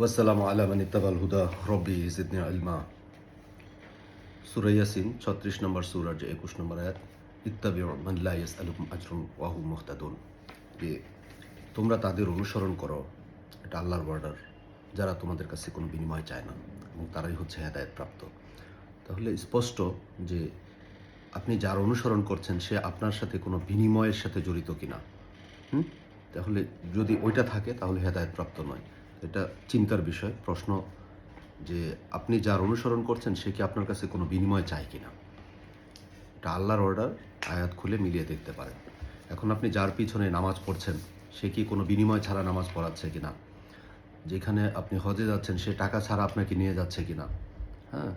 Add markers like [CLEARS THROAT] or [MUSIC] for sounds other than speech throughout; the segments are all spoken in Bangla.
ওয়াসালামু আলা মান ইত্তাবাল হুদা, রব্বি জিদনি ইলমা। সূরা ইয়াসিন 36 নম্বর সূরার যে 21 নম্বর আয়াত, ইত্তাবিউ মান লা ইয়াসআলুকুম আজরুন ওয়া হুম মুহতাদুন। যে তোমরা তাদের অনুসরণ করো, এটা আল্লাহর অর্ডার যারা তোমাদের কাছে কোনো বিনিময় চায় না, এবং তারাই হচ্ছে হেদায়েত প্রাপ্ত তাহলে স্পষ্ট যে আপনি যার অনুসরণ করছেন, সে আপনার সাথে কোনো বিনিময়ের সাথে জড়িত কিনা, হুম? তাহলে যদি ওইটা থাকে, তাহলে হেদায়েত প্রাপ্ত নয়। এটা চিন্তার বিষয়, প্রশ্ন যে আপনি যার অনুসরণ করছেন, সে কি আপনার কাছে কোনো বিনিময় চায় কিনা? এটা আল্লাহর অর্ডার আয়াত খুলে মিলিয়ে দেখতে পারেন। এখন আপনি যার পিছনে নামাজ পড়ছেন, সে কি কোনো বিনিময় ছাড়া নামাজ পড়াচ্ছে কিনা? যেখানে আপনি হজে যাচ্ছেন, সে টাকা ছাড়া আপনাকে নিয়ে যাচ্ছে কিনা? হ্যাঁ?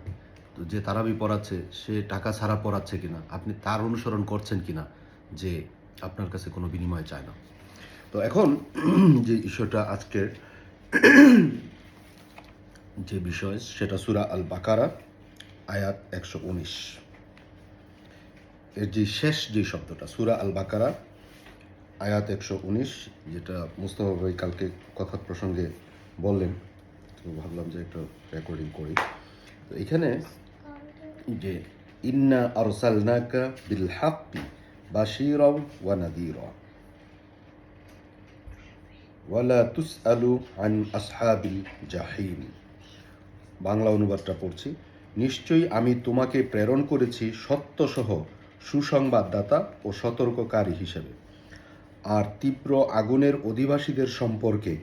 তো যে তারাবি পড়াচ্ছে, সে টাকা ছাড়া পড়াচ্ছে কিনা? আপনি তার অনুসরণ করছেন কিনা? যে আপনার কাছে কোনো বিনিময় চায় না। তো এখন যে বিষয়টা আজকের যে বিষয়, সেটা সুরা আল বাকারা আয়াত একশো উনিশ। এর যে শেষ যে শব্দটা, সুরা আল বাকারা আয়াত একশো উনিশ, যেটা মুস্তফা ভাই কালকে কথা প্রসঙ্গে বললেন, তো ভাবলাম যে একটা রেকর্ডিং করি। তো এখানে যে, ইন্না আরসালনাকা বিল হাক্কি বাশীরাও ওয়া নাদীরা ওয়ালা তুসআলু আন আসহাবিল জাহিম বাংলা অনুবাদটা পড়ছি। নিশ্চয়ই আমি তোমাকে প্রেরণ করেছি সত্যসহ সুসংবাদদাতা ও সতর্ককারী হিসেবে। আর তীব্র আগুনের অধিবাসীদের সম্পর্কে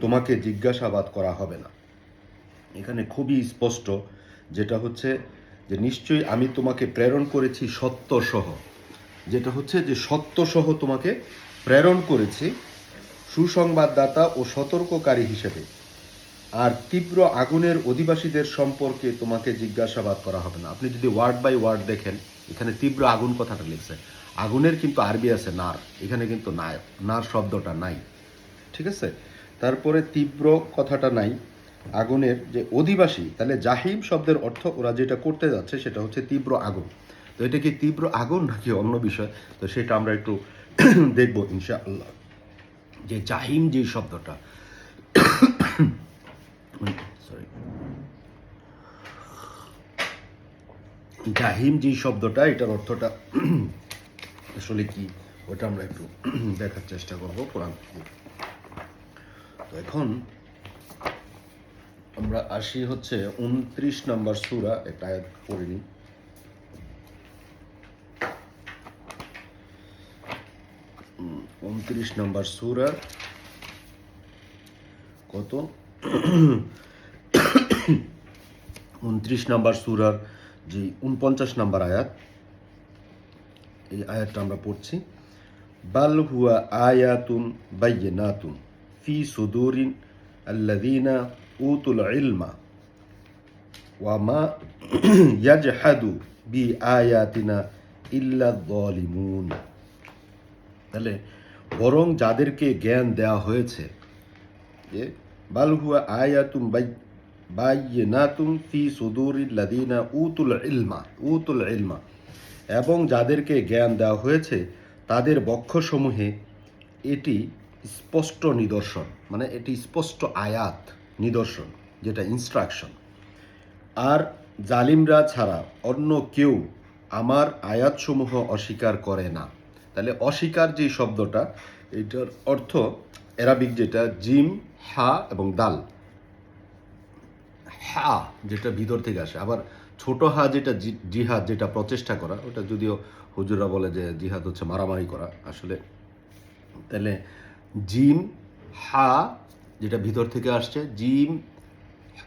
তোমাকে জিজ্ঞাসাবাদ করা হবে না। এখানে খুবই স্পষ্ট যেটা হচ্ছে যে নিশ্চয়ই আমি তোমাকে প্রেরণ করেছি সত্যসহ। যেটা হচ্ছে যে সত্যসহ তোমাকে প্রেরণ করেছি সুসংবাদদাতা ও সতর্ককারী হিসেবে। আর তীব্র আগুনের অধিবাসীদের সম্পর্কে তোমাকে জিজ্ঞাসাবাদ করা হবে না। আপনি যদি ওয়ার্ড বাই ওয়ার্ড দেখেন, এখানে তীব্র আগুন কথাটা লিখছে। আগুনের কিন্তু আরবি আছে নার, এখানে কিন্তু নাই, নার শব্দটা নাই। ঠিক আছে? তারপরে তীব্র কথাটা নাই। আগুনের যে অধিবাসী, তাহলে জাহিম শব্দের অর্থ ওরা যেটা করতে যাচ্ছে সেটা হচ্ছে তীব্র আগুন। তো এটা কি তীব্র আগুন নাকি অন্য বিষয়? তো সেটা আমরা একটু [CLEARS THROAT] দেখব, ইনশাআল্লাহ। যে জাহিম যে শব্দটা সরি জাহিম যে শব্দটা, এটার অর্থটা আসলে কি, ওটা আমরা একটু দেখার চেষ্টা করব কোরআন। তো এখন আমরা আসি হচ্ছে উনত্রিশ নম্বর সুরা এটা পড়িনি উনত্রিশ নাম্বার সুরা। কত? উনত্রিশ নাম্বার সুরার যে উনপঞ্চাশ নাম্বার আয়াত, এই আয়াতটা আমরা পড়ছি। বাল হুয়া আয়াতুন বাইয়িনাতুন ফি সুদুরিন আল্লাযীনা উতুল ইলমা ওয়া মা ইয়াজহাদু বি আয়াতিনা ইল্লা যালিমুন তাহলে বরং যাদেরকে জ্ঞান দেওয়া হয়েছে যে বালহুয়া আয়াতুম বাই বাইয়িনাতুন ফি সুদুরিল লাযীনা উতুল ইলমা উতুল ইলমা। এবং যাদেরকে জ্ঞান দেওয়া হয়েছে, তাদের বক্ষসমূহে এটি স্পষ্ট নিদর্শন মানে এটি স্পষ্ট আয়াত নিদর্শন, যেটা ইনস্ট্রাকশন আর জালিমরা ছাড়া অন্য কেউ আমার আয়াতসমূহ অস্বীকার করে না। তাহলে অস্বীকার যে শব্দটা, এটার অর্থ অ্যারাবিক যেটা জিম, হা এবং দাল। হা যেটা ভিতর থেকে আসে। আবার ছোট হা যেটা জিহাদ যেটা প্রচেষ্টা করা, ওটা যদিও হুজুরা বলে যে জিহাদ হচ্ছে মারামারি করা। আসলে তাহলে জিম, হা যেটা ভিতর থেকে আসছে, জিম,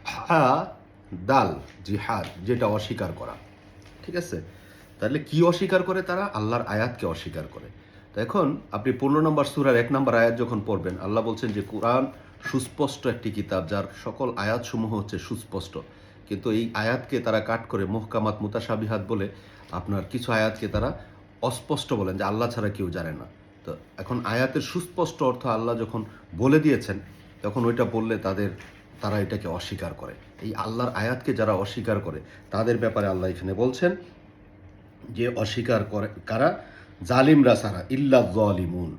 হা, দাল, জিহাদ যেটা অস্বীকার করা। ঠিক আছে? তাহলে কি অস্বীকার করে তারা? আল্লাহর আয়াতকে অস্বীকার করে। তো এখন আপনি পনেরো নম্বর সুরার এক নম্বর আয়াত যখন পড়বেন, আল্লাহ বলছেন যে কোরআন সুস্পষ্ট একটি কিতাব, যার সকল আয়াতসমূহ হচ্ছে সুস্পষ্ট। কিন্তু এই আয়াতকে তারা কাট করে মুহকামাত মুতাসাবিহাত বলে আপনার কিছু আয়াতকে তারা অস্পষ্ট বলেন, যে আল্লাহ ছাড়া কেউ জানে না। তো এখন আয়াতের সুস্পষ্ট অর্থ আল্লাহ যখন বলে দিয়েছেন, তখন ওইটা বললে তাদের, তারা এটাকে অস্বীকার করে। এই আল্লাহর আয়াতকে যারা অস্বীকার করে, তাদের ব্যাপারে আল্লাহ এখানে বলছেন যে অস্বীকার করে, কারা? জালিমরা সারা ইল্লা জালিমুন।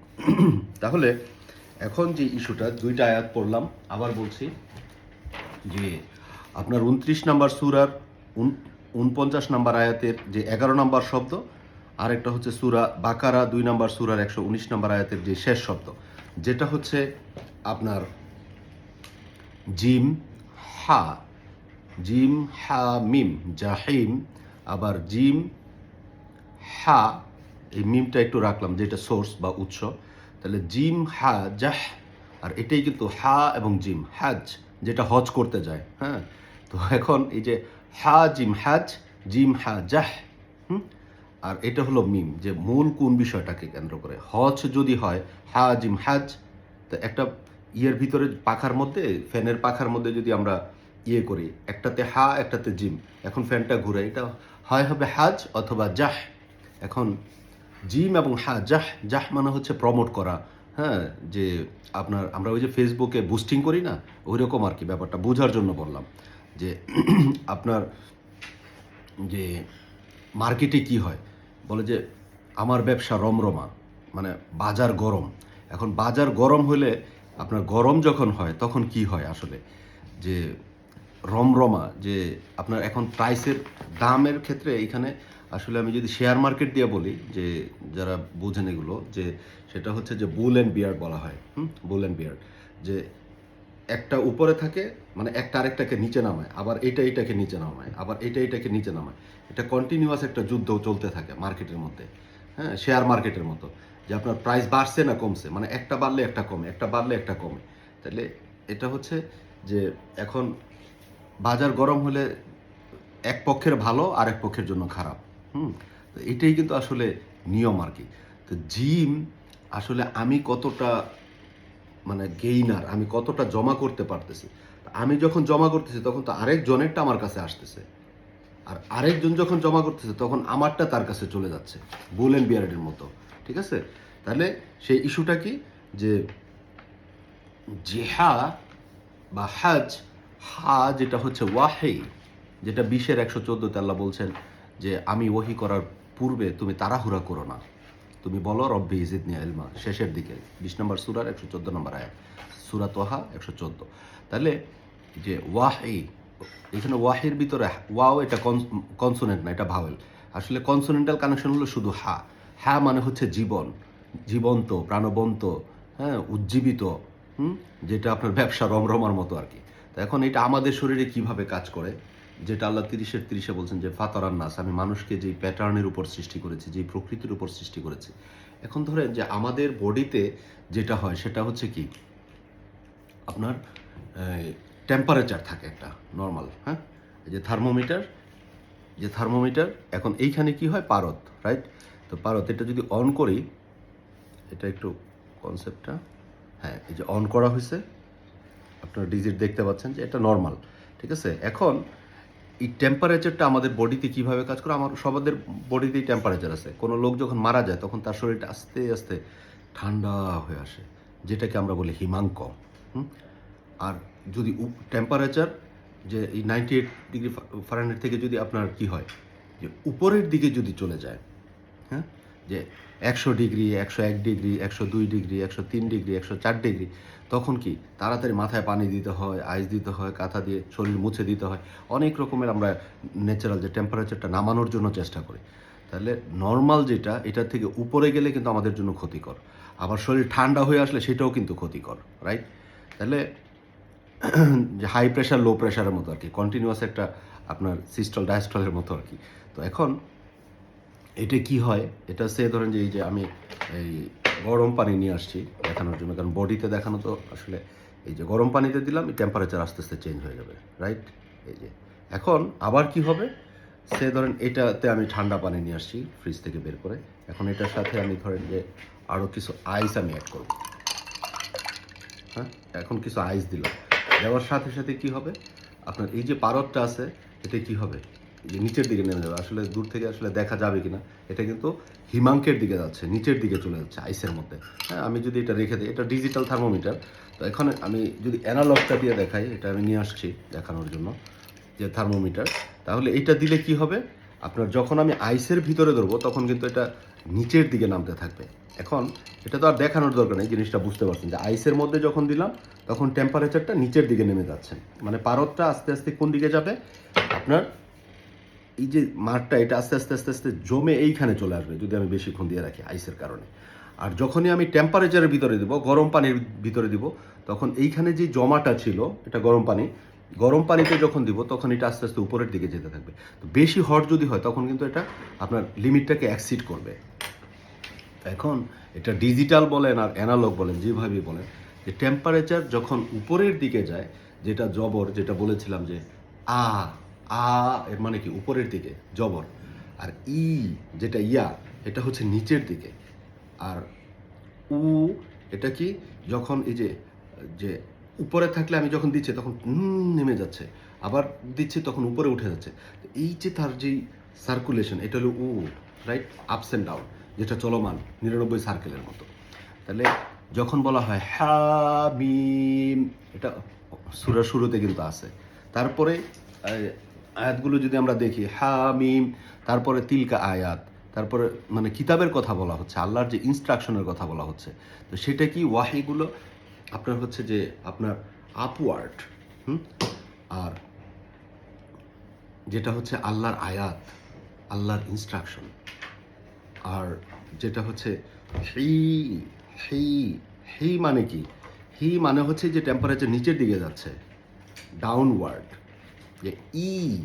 তাহলে এখন যে ইস্যুটা, দুইটা আয়াত পড়লাম, আবার বলছি যে আপনার উনত্রিশ নাম্বার সুরার উনপঞ্চাশ নাম্বার আয়াতের যে এগারো নাম্বার শব্দ, আরেকটা হচ্ছে সুরা বাকারা, দুই নাম্বার সুরার একশো উনিশ নাম্বার আয়াতের যে শেষ শব্দ। যেটা হচ্ছে আপনার জিম, হা জিম, হা, মিম, জাহিম, আবার জিম হা, এই মিমটা একটু রাখলাম, যেটা সোর্স বা উৎস। তাহলে জিম, হা, জাহ, আর এটাই কিন্তু হা এবং জিম, হাজ, যেটা হজ করতে যায় হ্যাঁ? তো এখন এই যে হা, জিম, হাজ, জিম, হা, জাহ, হুম? আর এটা হলো মিম, যে মূল কোন বিষয়টাকে কেন্দ্র করে। হজ যদি হয়, হা, জিম, হাজ, তো একটা ইয়ের ভিতরে পাখার মধ্যে, ফ্যানের পাখার মধ্যে যদি আমরা ইয়ে করি, একটাতে হা, একটাতে জিম, এখন ফ্যানটা ঘুরে এটা হয় হবে হাজ অথবা জাহ। এখন জিম এবং হা, জাহ জাহ মানে হচ্ছে প্রমোট করা হ্যাঁ? যে আপনার, আমরা ওই যে ফেসবুকে বুস্টিং করি না ওই রকম আর কি ব্যাপারটা বোঝার জন্য বললাম। যে [CLEARS THROAT] আপনার যে মার্কেটে কি হয়, বলে যে আমার ব্যবসা রমরমা মানে বাজার গরম। এখন বাজার গরম হলে আপনার গরম যখন হয়, তখন কি হয় আসলে? যে রমরমা, যে আপনার এখন প্রাইসের দামের ক্ষেত্রে এখানে আসলে আমি যদি শেয়ার মার্কেট দিয়ে বলি, যে যারা বোঝেন এগুলো, যে সেটা হচ্ছে যে বুল অ্যান্ড বিয়ার্ড বলা হয়, হুম? বুল অ্যান্ড বিয়ার্ড যে একটা উপরে থাকে মানে একটা আরেকটাকে নিচে নামায়, আবার এটা এটাকে নিচে নামায়, আবার এটা এটাকে নিচে নামায়। এটা কন্টিনিউয়াস একটা যুদ্ধ চলতে থাকে মার্কেটের মধ্যে হ্যাঁ? শেয়ার মার্কেটের মতো, যে আপনার প্রাইস বাড়ছে না কমছে মানে একটা বাড়লে একটা কমে, একটা বাড়লে একটা কমে। তাহলে এটা হচ্ছে যে এখন বাজার গরম হলে এক পক্ষের ভালো আর এক পক্ষের জন্য খারাপ। হুম এটাই কিন্তু আসলে নিয়ম আর কি। তো জিম আসলে আমি কতটা মানে গেইনার আমি কতটা জমা করতে পারতেছি। আমি যখন জমা করতেছি, তখন তো আরেকজনেরটা আমার কাছে আসতেছে। আর আরেকজন যখন জমা করতেছে, তখন আমারটা তার কাছে চলে যাচ্ছে, বুলেন বিয়ার্ডের মতো, ঠিক আছে? তাহলে সেই ইস্যুটা কি? যে জেহা বা হাজ, হা যেটা হচ্ছে ওয়াহি, যেটা বিশের একশো চোদ্দোতে আল্লাহ বলছেন যে আমি ওহি করার পূর্বে তুমি তাড়াহুড়া করো না। তুমি বলো, রব্বি ইজিদ নিয়া ইলমা শেষের দিকে, বিশ নম্বর সুরার একশো চোদ্দ নম্বর আয়াত, সুরা তোহা একশো চোদ্দ। তাহলে যে ওয়াহি, এখানে ওয়াহির ভিতরে ওয়াও এটা কনসোনেন্ট না, এটা ভাওয়েল। আসলে কনসোনেন্টাল কানেকশন হলো শুধু হা। হ্যাঁ মানে হচ্ছে জীবন। জীবন্ত, প্রাণবন্ত হ্যাঁ উজ্জীবিত, হুম? যেটা আপনার ব্যবসা রমরমার মতো আর কি। তো এখন এটা আমাদের শরীরে কীভাবে কাজ করে? যেটা আল্লাহ তিরিশের তিরিশে বলছেন যে ফাতারান নাস আমি মানুষকে যেই প্যাটার্নের উপর সৃষ্টি করেছি, যেই প্রকৃতির উপর সৃষ্টি করেছি। এখন ধরেন যে, আমাদের বডিতে যেটা হয়, সেটা হচ্ছে কি? আপনার টেম্পারেচার থাকে একটা নর্মাল হ্যাঁ? যে থার্মোমিটার যে থার্মোমিটার এখন এইখানে কি হয়? পারদ রাইট তো পারত এটা যদি অন করি, এটা একটু কনসেপ্টটা হ্যাঁ এই যে অন করা হয়েছে আপনারা ডিজিট দেখতে পাচ্ছেন যে, এটা নর্মাল ঠিক আছে? এখন এই টেম্পারেচারটা আমাদের বডিতে কীভাবে কাজ করে? আমার সবাদের বডিতেই টেম্পারেচার আছে। কোনো লোক যখন মারা যায়, তখন তার শরীরটা আস্তে আস্তে ঠান্ডা হয়ে আসে, যেটাকে আমরা বলি হিমাঙ্ক, হুম? আর যদি টেম্পারেচার যে এই নাইনটি এইট ডিগ্রি ফারেনহাইট থেকে যদি আপনার কি হয়, যে উপরের দিকে যদি চলে যায় হ্যাঁ? যে একশো ডিগ্রি একশো এক ডিগ্রি একশো দুই ডিগ্রি একশো তিন ডিগ্রি একশো চার ডিগ্রি তখন কি তাড়াতাড়ি মাথায় পানি দিতে হয় আইস দিতে হয়, কাঁথা দিয়ে শরীর মুছে দিতে হয়? অনেক রকমের আমরা ন্যাচারাল যে টেম্পারেচারটা নামানোর জন্য চেষ্টা করি। তাহলে নর্মাল যেটা, এটার থেকে উপরে গেলে কিন্তু আমাদের জন্য ক্ষতিকর। আবার শরীর ঠান্ডা হয়ে আসলে সেটাও কিন্তু ক্ষতিকর রাইট তাহলে [CLEARS THROAT] যে হাই প্রেশার লো প্রেশারের মতো আর কি কন্টিনিউয়াস একটা আপনার সিস্টল ডায়াস্টলের মতো আর কি। তো এখন এটা কি হয়? এটা সে ধরেন যে এই যে আমি এই গরম পানি নিয়ে আসছি দেখানোর জন্য, কারণ বডিতে দেখানো তো আসলে এই যে গরম পানিতে দিলাম, এই টেম্পারেচার আস্তে আস্তে চেঞ্জ হয়ে যাবে রাইট এই যে, এখন আবার কি হবে? সে ধরেন এটাতে আমি ঠান্ডা পানি নিয়ে আসছি ফ্রিজ থেকে বের করে। এখন এটার সাথে আমি ধরেন যে আরও কিছু আইস আমি অ্যাড করব। হ্যাঁ এখন কিছু আইস দিলাম। দেওয়ার সাথে সাথে কি হবে? আপনার এই যে পারদটা আছে, এতে কি হবে? যে নিচের দিকে নেমে যাবে, আসলে দূর থেকে আসলে দেখা যাবে কিনা, এটা কিন্তু হিমাঙ্কের দিকে যাচ্ছে, নিচের দিকে চলে যাচ্ছে আইসের মধ্যে। হ্যাঁ আমি যদি এটা রেখে দিই, এটা ডিজিটাল থার্মোমিটার তো এখন আমি যদি অ্যানালগটা দিয়ে দেখাই, এটা আমি নিয়ে আসছি দেখানোর জন্য, যে থার্মোমিটার তাহলে এটা দিলে কি হবে? আপনার যখন আমি আইসের ভিতরে ধরবো, তখন কিন্তু এটা নিচের দিকে নামতে থাকবে। এখন এটা তো আর দেখানোর দরকার নেই, জিনিসটা বুঝতে পারছেন যে আইসের মধ্যে যখন দিলাম, তখন টেম্পারেচারটা নিচের দিকে নেমে যাচ্ছে। মানে পারদটা আস্তে আস্তে কোন দিকে যাবে? আপনার এই যে মাঠটা, এটা আস্তে আস্তে আস্তে আস্তে জমে এইখানে চলে আসবে, যদি আমি বেশিক্ষণ দিয়ে রাখি আইসের কারণে। আর যখনই আমি টেম্পারেচারের ভিতরে দিব, গরম পানির ভিতরে দিব, তখন এইখানে যে জমাটা ছিল, এটা গরম পানি, গরম পানিতে যখন দিব, তখন এটা আস্তে আস্তে উপরের দিকে যেতে থাকবে। তো বেশি হট যদি হয়, তখন কিন্তু এটা আপনার লিমিটটাকে অ্যাক্সিড করবে। এখন এটা ডিজিটাল বলেন আর অ্যানালগ বলেন, যেভাবেই বলেন, যে টেম্পারেচার যখন উপরের দিকে যায়, যেটা জবর, যেটা বলেছিলাম যে আ আ এর মানে কি? উপরের দিকে, জবর। আর ই যেটা ইয়া, এটা হচ্ছে নিচের দিকে। আর উ এটা কি? যখন এই যে যে উপরে থাকলে আমি যখন দিচ্ছি, তখন নেমে যাচ্ছে। আবার দিচ্ছি, তখন উপরে উঠে যাচ্ছে। এই যে তার যেই সার্কুলেশন এটা হলো uh right ups and down যেটা চলমান নিরানব্বই সার্কেলের মতো। তাহলে যখন বলা হয় হা মিম এটা সুরা শুরুতে কিন্তু আছে। তারপরে আয়াতগুলো যদি আমরা দেখি, হা, মিম, তারপরে তিলকা আয়াত, তারপরে মানে কিতাবের কথা বলা হচ্ছে, আল্লাহর যে ইনস্ট্রাকশনের কথা বলা হচ্ছে, তো সেটা কি ওয়াহিগুলো? আপনার হচ্ছে যে আপনার আপওয়ার্ড হুম? আর যেটা হচ্ছে আল্লাহর আয়াত, আল্লাহর ইনস্ট্রাকশন আর যেটা হচ্ছে হি হি হি মানে কি? হি মানে হচ্ছে যে টেম্পারেচার নিচের দিকে যাচ্ছে ডাউনওয়ার্ড যে ই,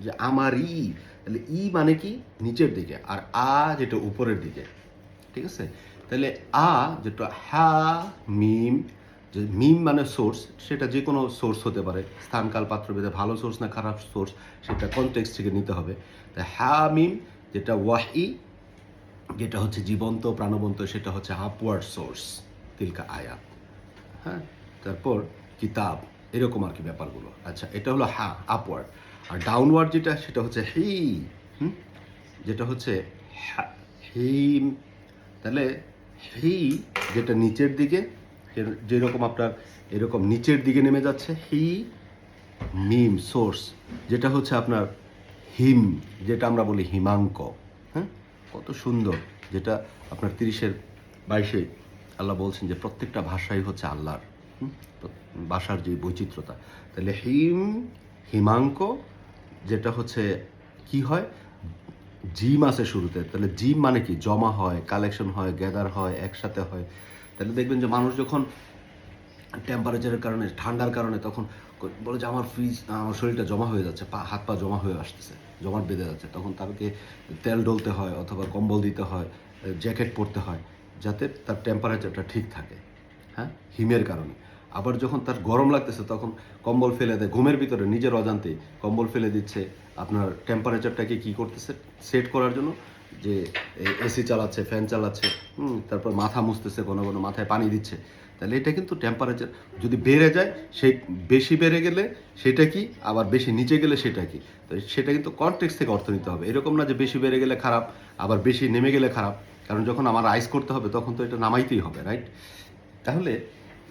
যে আমার ই, তাহলে ই মানে কি? নিচের দিকে, আর আ যেটা উপরের দিকে, ঠিক আছে? তাহলে আ যেটা হা, মিম, যে মিম মানে সোর্স, সেটা যে কোনো সোর্স হতে পারে। স্থানকাল, পাত্রভেদে ভালো সোর্স না খারাপ সোর্স, সেটা কনটেক্স থেকে নিতে হবে। তা হা, মিম, যেটা ওয়াহি, যেটা হচ্ছে জীবন্ত, প্রাণবন্ত, সেটা হচ্ছে আপওয়ার্ড সোর্স তিলকা আয়াত। হ্যাঁ? তারপর কিতাব। এরকম আর কি ব্যাপারগুলো। আচ্ছা এটা হলো হা আপওয়ার্ড আর ডাউনওয়ার্ড যেটা, সেটা হচ্ছে হি, হুম? যেটা হচ্ছে হিম। তাহলে হি যেটা নিচের দিকে যেরকম আপনার, এরকম নিচের দিকে নেমে যাচ্ছে, হি, মিম সোর্স যেটা হচ্ছে আপনার হিম, যেটা আমরা বলি হিমাঙ্ক হ্যাঁ কত সুন্দর। যেটা আপনার তিরিশের বাইশে আল্লাহ বলছেন যে প্রত্যেকটা ভাষাই হচ্ছে আল্লাহর। ভাষার যে বৈচিত্র্যতা। তাহলে হিম, হিমাঙ্ক, যেটা হচ্ছে কি হয়? জিম আছে শুরুতে। তাহলে জিম মানে কি? জমা হয় কালেকশন হয় গ্যাদার হয়, একসাথে হয়। তাহলে দেখবেন যে মানুষ যখন টেম্পারেচারের কারণে, ঠান্ডার কারণে তখন বলে যে আমার ফ্রিজ আমার শরীরটা জমা হয়ে যাচ্ছে, পা, হাত পা জমা হয়ে আসতেছে, জমাট বেঁধে যাচ্ছে। তখন তাকে তেল ডলতে হয় অথবা কম্বল দিতে হয় জ্যাকেট পরতে হয়, যাতে তার টেম্পারেচারটা ঠিক থাকে হ্যাঁ? হিমের কারণে। আবার যখন তার গরম লাগতেছে, তখন কম্বল ফেলে দেয়, ঘুমের ভিতরে, নিজের অজান্তে কম্বল ফেলে দিচ্ছে। আপনার টেম্পারেচারটাকে কি করতেছে? সেট করার জন্য যে এসি চালাচ্ছে ফ্যান চালাচ্ছে তারপর মাথা মুছতেছে কোনো কোনো মাথায় পানি দিচ্ছে। তাহলে এটা কিন্তু টেম্পারেচার যদি বেড়ে যায়, সেই বেশি বেড়ে গেলে সেটা কি? আবার বেশি নিচে গেলে সেটা কি? তো সেটা কিন্তু কনটেক্স থেকে অর্থ নিতে হবে। এরকম না যে বেশি বেড়ে গেলে খারাপ, আবার বেশি নেমে গেলে খারাপ। কারণ যখন আমার আইস করতে হবে, তখন তো এটা নামাইতেই হবে রাইট তাহলে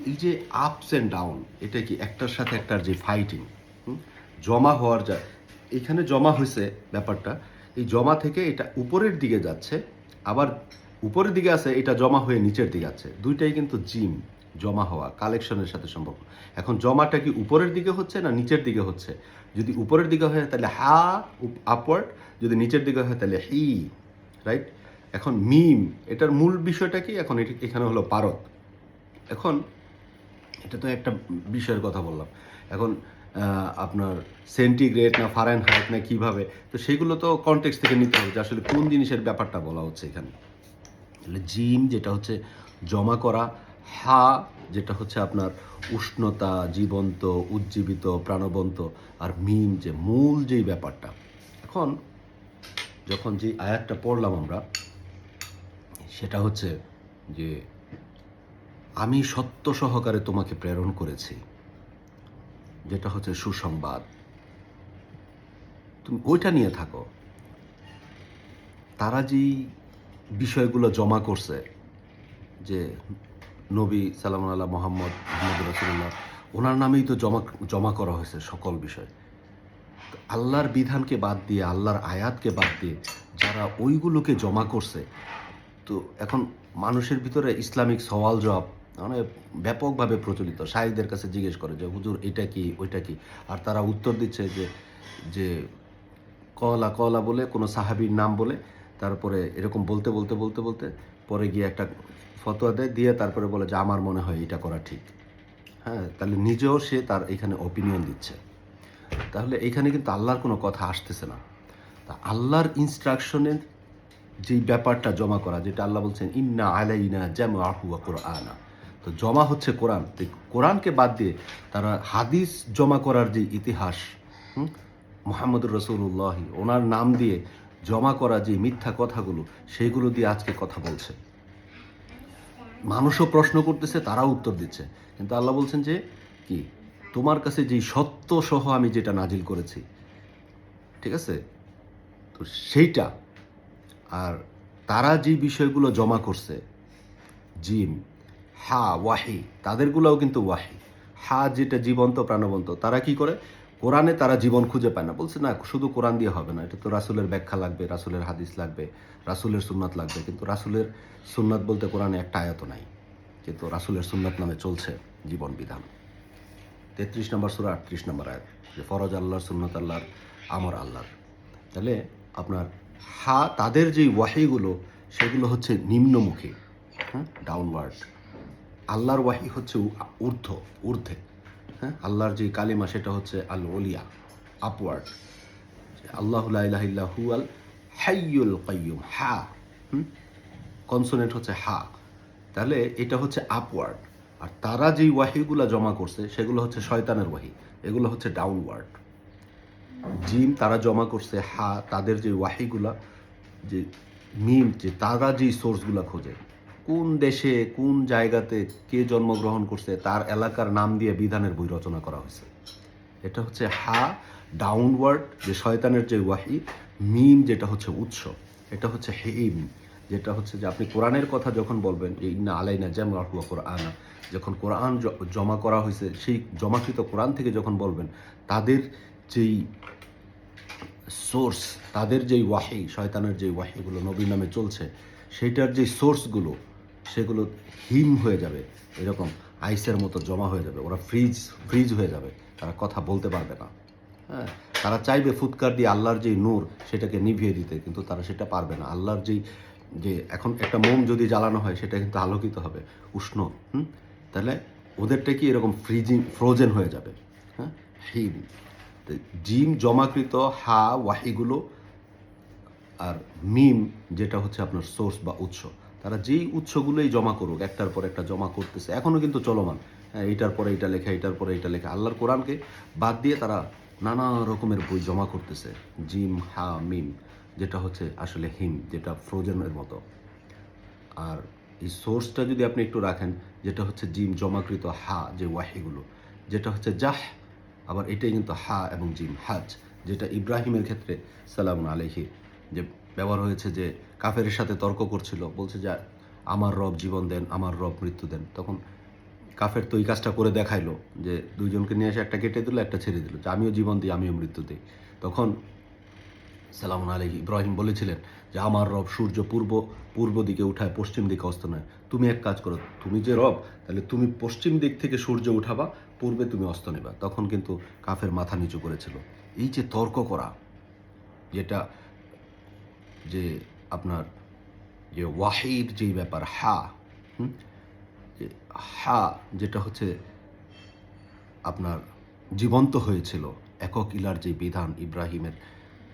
এই যে আপস অ্যান্ড ডাউন এটা কি একটার সাথে একটার যে ফাইটিং জমা হওয়ার যা, এখানে জমা হয়েছে ব্যাপারটা, এই জমা থেকে এটা উপরের দিকে যাচ্ছে, আবার উপরের দিকে আছে, এটা জমা হয়ে নিচের দিকে আছে দুইটাই কিন্তু জিম জমা হওয়া কালেকশনের সাথে সম্পর্ক। এখন জমাটা কি উপরের দিকে হচ্ছে না নিচের দিকে হচ্ছে? যদি উপরের দিকে হয়, তাহলে হা আপওয়ার্ড যদি নিচের দিকে হয়, তাহলে হি রাইট এখন মিম এটার মূল বিষয়টা কি? এখন এখানে হলো পারত এখন এটা তো একটা বিষয়ের কথা বললাম। এখন আপনার সেন্টিগ্রেড না ফারেন হাইট না কীভাবে, তো সেগুলো তো কনটেক্স থেকে নিতে হবে যে আসলে কোন জিনিসের ব্যাপারটা বলা হচ্ছে এখানে। তাহলে জিম যেটা হচ্ছে জমা করা, হা যেটা হচ্ছে আপনার উষ্ণতা, জীবন্ত, উজ্জীবিত, প্রাণবন্ত, আর মিম যে মূল যেই ব্যাপারটা। এখন, যখন যে আয়াতটা পড়লাম আমরা, সেটা হচ্ছে যে আমি সত্য সহকারে তোমাকে প্রেরণ করেছি, যেটা হচ্ছে সুসংবাদ। তুমি ওইটা নিয়ে থাকো। তারা যেই বিষয়গুলো জমা করছে, যে নবী সালাম আল্লাহ মোহাম্মদ মোহাম্মদ রসুল্লাহ ওনার নামেই তো জমা জমা করা হয়েছে সকল বিষয়। আল্লাহর বিধানকে বাদ দিয়ে, আল্লাহর আয়াতকে বাদ দিয়ে যারা ওইগুলোকে জমা করছে, তো এখন মানুষের ভিতরে ইসলামিক সওয়াল জবাব মানে ব্যাপকভাবে প্রচলিত। শাহিদের কাছে জিজ্ঞেস করে যে, হুজুর, এটা কি, ওইটা কি? আর তারা উত্তর দিচ্ছে যে যে কলা কলা বলে, কোনো সাহাবীর নাম বলে, তারপরে এরকম বলতে বলতে বলতে বলতে পরে গিয়ে একটা ফতোয়া দেয়, দিয়ে তারপরে বলে যে, আমার মনে হয় এটা করা ঠিক। হ্যাঁ তাহলে নিজেও সে তার এখানে অপিনিয়ন দিচ্ছে। তাহলে এখানে কিন্তু আল্লাহর কোনো কথা আসতেছে না। তা আল্লাহর ইনস্ট্রাকশনের যেই ব্যাপারটা জমা করা, যেটা আল্লাহ বলছেন, ইন্না আলাইনা জামা আহুয়া কোরআনা। তো জমা হচ্ছে কোরআন। তো কোরআনকে বাদ দিয়ে তারা হাদিস জমা করার যে ইতিহাস, হুম, মোহাম্মদুর রসুল্লাহি ওনার নাম দিয়ে জমা করা যে মিথ্যা কথাগুলো, সেইগুলো দিয়ে আজকে কথা বলছে। মানুষও প্রশ্ন করতেছে, তারাও উত্তর দিচ্ছে। কিন্তু আল্লাহ বলছেন যে, কি? তোমার কাছে যেই সত্য সহ আমি যেটা নাজিল করেছি, ঠিক আছে? তো সেইটা, আর তারা যে বিষয়গুলো জমা করছে জিম হা, ওয়াহি। তাদেরগুলোও কিন্তু ওয়াহি। হা, যেটা জীবন্ত, প্রাণবন্ত। তারা কি করে? কোরআনে তারা জীবন খুঁজে পায় না। বলছে, না, শুধু কোরআন দিয়ে হবে না। এটা তো রাসুলের ব্যাখ্যা লাগবে, রাসুলের হাদিস লাগবে, রাসুলের সুন্নাত লাগবে। কিন্তু রাসুলের সুন্নাত বলতে কোরআনে একটা আয়াত নাই কিন্তু রাসুলের সুন্নাত নামে চলছে জীবন বিধান। তেত্রিশ নম্বর সুরা, আটত্রিশ নম্বর আয়াত, যে ফরজ আল্লাহর, সুন্নত আল্লাহর, আমর আল্লাহর। তাহলে আপনার হা, তাদের যেই ওয়াহিগুলো, সেগুলো হচ্ছে নিম্নমুখী হ্যাঁ ডাউনওয়ার্ড আল্লাহর ওয়াহি হচ্ছে ঊর্ধ্ব, ঊর্ধ্বে। হ্যাঁ? আল্লাহর যে কালিমা, সেটা হচ্ছে আল ওলিয়া আপওয়ার্ড আল্লাহ ইলাহিল্লা হু আল হাইয়ুল কাইয়ুম, হা। কনসোনেন্ট হচ্ছে হা। তাহলে এটা হচ্ছে আপওয়ার্ড আর তারা যেই ওয়াহিগুলা জমা করছে, সেগুলো হচ্ছে শয়তানের ওয়াহি। এগুলো হচ্ছে ডাউনওয়ার্ড জিম তারা জমা করছে হা, তাদের যে ওয়াহিগুলা, যে মিম, যে তারা যেই সোর্সগুলো খোঁজে কোন দেশে, কোন জায়গাতে কে জন্মগ্রহণ করছে, তার এলাকার নাম দিয়ে বিধানের বই রচনা করা হয়েছে। এটা হচ্ছে হা, ডাউনওয়ার্ড, যে শয়তানের যে ওয়াহি, মিম যেটা হচ্ছে উৎস। এটা হচ্ছে হেইম, যেটা হচ্ছে যে আপনি কোরআনের কথা যখন বলবেন, যে ইন্না আলাইনা জ্যাম রাহুয়া কোরআনা, যখন কোরআন জমা করা হয়েছে, সেই জমাকৃত কোরআন থেকে যখন বলবেন, তাদের যেই সোর্স তাদের যেই ওয়াহি, শয়তানের যেই ওয়াহিগুলো নবীর নামে চলছে, সেইটার যে সোর্সগুলো সেগুলো হিম হয়ে যাবে এরকম আইসের মতো জমা হয়ে যাবে ওরা ফ্রিজ ফ্রিজ হয়ে যাবে তারা কথা বলতে পারবে না। হ্যাঁ। তারা চাইবে ফুৎকার দিয়ে আল্লাহর যেই নূর সেটাকে নিভিয়ে দিতে কিন্তু তারা সেটা পারবে না। আল্লাহর যেই যে এখন একটা মোম যদি জ্বালানো হয় সেটা কিন্তু আলোকিত হবে উষ্ণ হুম? তাহলে ওদেরটা কি এরকম ফ্রিজিং ফ্রোজেন হয়ে যাবে হ্যাঁ? হিম। জিম জমাকৃত হা ওয়াহিগুলো আর মিম যেটা হচ্ছে আপনার সোর্স বা উৎস। তারা যেই উৎসগুলোই জমা করুক, একটার পর একটা জমা করতেছে এখনও কিন্তু চলমান। হ্যাঁ এইটার পরে এইটা লেখা, এইটার পরে এইটা লেখা। আল্লাহর কোরআনকে বাদ দিয়ে তারা নানা রকমের বই জমা করতেছে। জিম, হা, মিম, যেটা হচ্ছে আসলে হিম, যেটা ফ্রোজেনের মতো। আর এই সোর্সটা যদি আপনি একটু রাখেন, যেটা হচ্ছে জিম জমাকৃত হা, যে ওয়াহিগুলো, যেটা হচ্ছে জাহ, আবার এটাই কিন্তু হা এবং জিম, হাজ, যেটা ইব্রাহিমের ক্ষেত্রে সালাম আলহি যে ব্যবহার হয়েছে যে কাফের সাথে তর্ক করছিল, বলছে যে আমার রব জীবন দেন, আমার রব মৃত্যু দেন। তখন কাফের তো এই কাজটা করে দেখাইলো যে দুইজনকে নিয়ে এসে একটা কেটে দিল, একটা ছেড়ে দিল, যে আমিও জীবন দিই, আমিও মৃত্যু দিই। তখন সালাম আলী ইব্রাহিম বলেছিলেন যে আমার রব সূর্য পূর্ব পূর্ব দিকে উঠায়, পশ্চিম দিকে অস্ত নয়। তুমি এক কাজ করো, তুমি যে রব, তাহলে তুমি পশ্চিম দিক থেকে সূর্য উঠাবা, পূর্বে তুমি অস্ত নেবা। তখন কিন্তু কাফের মাথা নিচু করেছিল। এই যে তর্ক করা, যেটা যে আপনার যে ওয়াহির যেই ব্যাপার, হা হা যেটা হচ্ছে আপনার জীবন্ত হয়েছিল, একক ইলার যে বিধান ইব্রাহিমের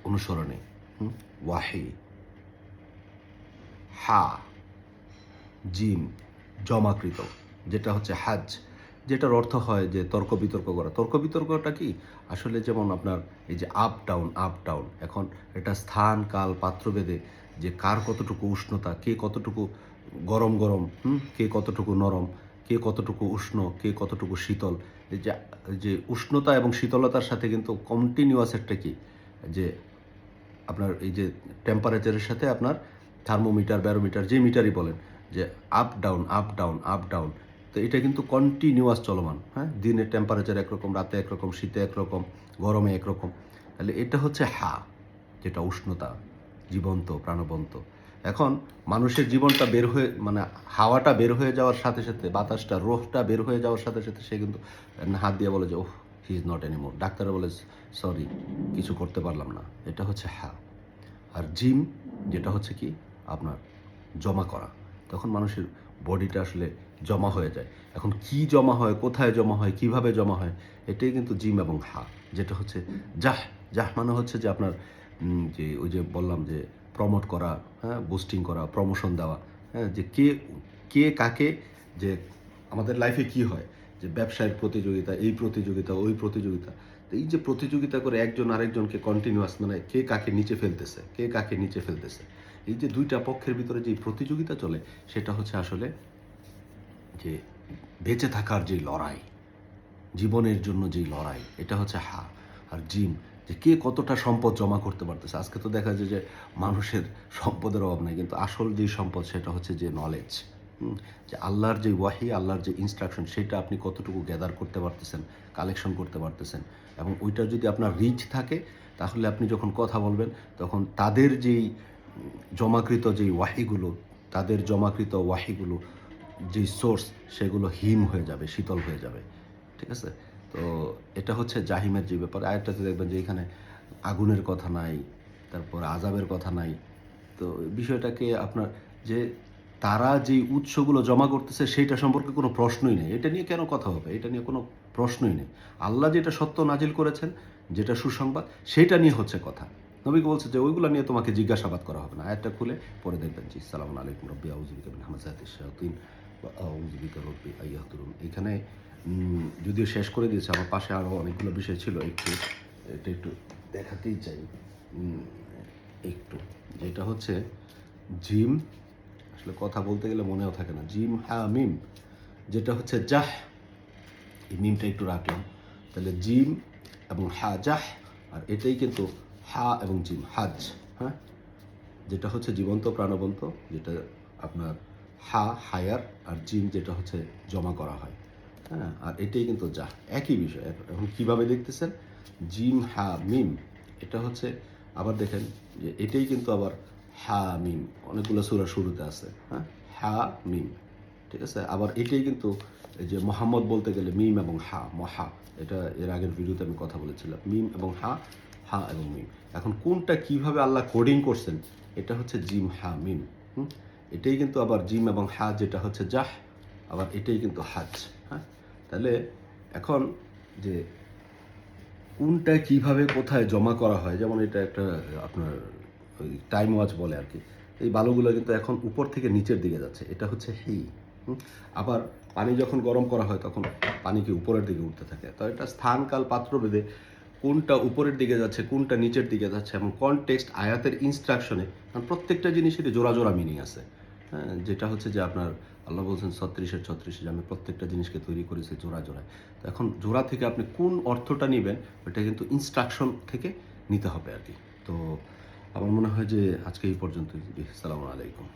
অনুসরণে ওয়াহি, হা জিম জমাকৃত, যেটা হচ্ছে হাজ যেটার অর্থ হয় যে তর্ক বিতর্ক করা। তর্ক বিতর্কটা কি? আসলে যেমন আপনার এই যে আপ ডাউন আপ ডাউন এখন এটা স্থান, কাল, পাত্রভেদে যে কার কতটুকু উষ্ণতা, কে কতটুকু গরম গরম, হুম? কে কতটুকু নরম, কে কতটুকু উষ্ণ, কে কতটুকু শীতল। যে উষ্ণতা এবং শীতলতার সাথে কিন্তু কন্টিনিউয়াস একটা কি? যে আপনার এই যে টেম্পারেচারের সাথে আপনার থার্মোমিটার ব্যারোমিটার যে মিটারই বলেন, যে up down up down up down তো এটা কিন্তু কন্টিনিউয়াস চলমান হ্যাঁ? দিনের টেম্পারেচার একরকম, রাতে একরকম, শীতে একরকম, গরমে একরকম। তাহলে এটা হচ্ছে হা, যেটা উষ্ণতা, জীবন্ত, প্রাণবন্ত। এখন মানুষের জীবনটা বের হয়ে মানে হাওয়াটা বের হয়ে যাওয়ার সাথে সাথে, বাতাসটা, রোহটা বের হয়ে যাওয়ার সাথে সাথে সে কিন্তু হাত দিয়ে বলে যে, oh he is not anymore ডাক্তাররা বলে সরি কিছু করতে পারলাম না। এটা হচ্ছে হা। আর জিম, যেটা হচ্ছে কি, আপনার জমা করা। তখন মানুষের বডিটা আসলে জমা হয়ে যায়। এখন কি জমা হয়, কোথায় জমা হয়, কীভাবে জমা হয়, এটাই কিন্তু জিম এবং হা যেটা হচ্ছে জাহ। জাহ মানে হচ্ছে যে আপনার যে ওই যে বললাম যে প্রমোট করা হ্যাঁ বুস্টিং করা প্রমোশন দেওয়া হ্যাঁ যে কে কে কাকে, যে আমাদের লাইফে কি হয়, যে ব্যবসায়ের প্রতিযোগিতা, এই প্রতিযোগিতা, ওই প্রতিযোগিতা। এই যে প্রতিযোগিতা করে একজন আরেকজনকে কন্টিনিউয়াস মানে কে কাকে নিচে ফেলতেছে, কে কাকে নিচে ফেলতেছে, এই যে দুইটা পক্ষের ভিতরে যে প্রতিযোগিতা চলে, সেটা হচ্ছে আসলে যে বেঁচে থাকার যে লড়াই, জীবনের জন্য যেই লড়াই, এটা হচ্ছে হা আর জিম যে কে কতটা সম্পদ জমা করতে পারতেছে। আজকে তো দেখা যায় যে মানুষের সম্পদের অভাব নাই, কিন্তু আসল যে সম্পদ সেটা হচ্ছে যে নলেজ যে আল্লাহর যে ওয়াহি, আল্লাহর যে ইনস্ট্রাকশন সেটা আপনি কতটুকু গ্যাদার করতে পারতেছেন কালেকশন করতে পারতেছেন এবং ওইটা যদি আপনার রিচ থাকে, তাহলে আপনি যখন কথা বলবেন, তখন তাদের যেই জমাকৃত যেই ওয়াহিগুলো, তাদের জমাকৃত ওয়াহিগুলো যেই সোর্স সেগুলো হিম হয়ে যাবে, শীতল হয়ে যাবে। ঠিক আছে? তো এটা হচ্ছে জাহিমের যে ব্যাপার। আরেকটাতে দেখবেন যে এখানে আগুনের কথা নাই, তারপর আজাবের কথা নাই। তো বিষয়টাকে আপনার যে তারা যে উৎসগুলো জমা করতেছে, সেইটা সম্পর্কে কোনো প্রশ্নই নেই। এটা নিয়ে কেন কথা হবে? এটা নিয়ে কোনো প্রশ্নই নেই। আল্লাহ যেটা সত্য নাজিল করেছেন, যেটা সুসংবাদ, সেটা নিয়ে হচ্ছে কথা। নবীকে বলছে যে ওইগুলো নিয়ে তোমাকে জিজ্ঞাসাবাদ করা হবে না। আয়াতটা খুলে পরে দেখবেন জি সালাম আলাইকুম রব্বি আউজুবিকা বিন হামাজাতিশ এখানে যদিও শেষ করে দিয়েছে, আমার পাশে আরও অনেকগুলো বিষয় ছিল, একটু, এটা একটু দেখাতেই চাই। একটু, যেটা হচ্ছে, জিম, আসলে কথা বলতে গেলে মনেও থাকে না। জিম হা মিম, যেটা হচ্ছে জাহ, এই মিমটা একটু রাখলাম। তাহলে জিম এবং হা জাহ, আর এটাই কিন্তু হা এবং জিম, হাজ হ্যাঁ? যেটা হচ্ছে জীবন্ত প্রাণবন্ত, যেটা আপনার হা, হায়ার আর জিম যেটা হচ্ছে জমা করা হয়। হ্যাঁ আর এটাই কিন্তু যা, একই বিষয়। এখন কীভাবে দেখতেছেন? জিম, হা, মিম, এটা হচ্ছে, আবার দেখেন যে এটাই কিন্তু আবার হা, মিম, অনেকগুলো সুরা শুরুতে আছে হ্যাঁ? হা, মিম, ঠিক আছে? আবার এটাই কিন্তু এই যে মোহাম্মদ বলতে গেলে মিম এবং হা, মহা, এটা এর আগের ভিডিওতে আমি কথা বলেছিলাম, মিম এবং হা হা এবং মিম। এখন কোনটা কীভাবে আল্লাহ কোডিং করছেন? এটা হচ্ছে জিম, হা, মিম, হুম? এটাই কিন্তু আবার জিম এবং হা যেটা হচ্ছে জাহ, আবার এটাই কিন্তু হাজ হ্যাঁ তাহলে এখন যে কোনটা কীভাবে কোথায় জমা করা হয়, যেমন এটা একটা, আপনার ওই টাইম ওয়াচ বলে আর কি, এই বালুগুলো কিন্তু এখন উপর থেকে নিচের দিকে যাচ্ছে, এটা হচ্ছে হুম? আবার পানি যখন গরম করা হয়, তখন পানিকে উপরের দিকে উঠতে থাকে, তো এটা স্থান কাল পাত্র ভেদে কোনটা উপরের দিকে যাচ্ছে, কোনটা নিচের দিকে যাচ্ছে, এবং কনটেক্সট আয়াতের ইনস্ট্রাকশনে কারণ প্রত্যেকটা জিনিসেরই জোড়া জোড়া মিনিং আছে হ্যাঁ যেটা হচ্ছে যে আপনার আল্লাহ বলছেন ছত্রিশের ছত্রিশে যে আমি প্রত্যেকটা জিনিসকে তৈরি করেছি জোড়া জোড়ায়। তো এখন জোড়া থেকে আপনি কোন অর্থটা নেবেন, ওটা কিন্তু ইনস্ট্রাকশন থেকে নিতে হবে আর কি। তো আমার মনে হয় যে আজকে এই পর্যন্ত সালামু আলাইকুম।